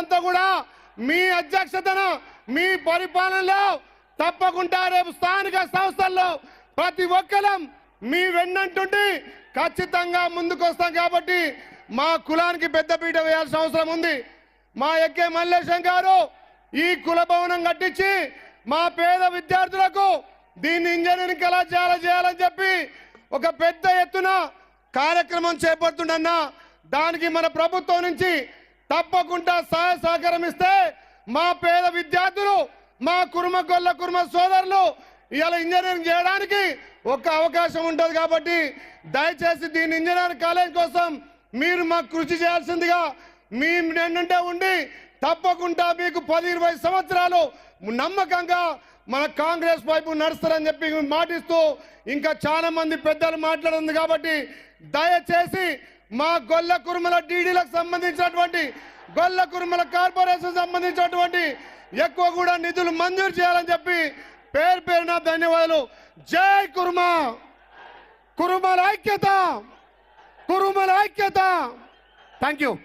అంతా కూడా మీ అధ్యక్షతన మీ పరిపాలనలో తప్పకుండా రేపు స్థానిక సంస్థల్లో ప్రతి ఒక్కరం మీ వెన్నంటుండి ఖచ్చితంగా ముందుకు వస్తాం కాబట్టి మా కులానికి పెద్దపీట వేయాల్సిన అవసరం ఉంది. మా ఎక్కే మల్లేశం గారు ఈ కుల భవనం కట్టించి మా పేద విద్యార్థులకు దీన్ని ఇంజనీరింగ్ కళాశాల చేయాలని చెప్పి ఒక పెద్ద ఎత్తున కార్యక్రమం చేపడుతుండన్నా దానికి మన ప్రభుత్వం నుంచి తప్పకుండా సహాయ సహకారం ఇస్తే మా పేద విద్యార్థులు మా కుర్మ గొల్ల కుర్మ సోదరులు ఇవాళ ఇంజనీరింగ్ చేయడానికి ఒక అవకాశం ఉంటుంది కాబట్టి దయచేసి దీని ఇంజనీరింగ్ కాలేజ్ కోసం మీరు మాకు కృషి చేయాల్సిందిగా మీ నిన్నుంటే ఉండి తప్పకుండా మీకు పది ఇరవై సంవత్సరాలు నమ్మకంగా మన కాంగ్రెస్ వైపు నడుస్తారని చెప్పి మాటిస్తూ ఇంకా చాలా మంది పెద్దలు మాట్లాడుతుంది కాబట్టి దయచేసి మా గొల్ల కురుమల డీడీలకు సంబంధించినటువంటి గొల్ల కురుమల కార్పొరేషన్ సంబంధించినటువంటి ఎక్కువ కూడా నిధులు మంజూరు చేయాలని చెప్పి పేరు పేరున ధన్యవాదాలు. జై కుర్మ. కురుమల ఐక్యత. కురుమల ఐక్యత. Thank you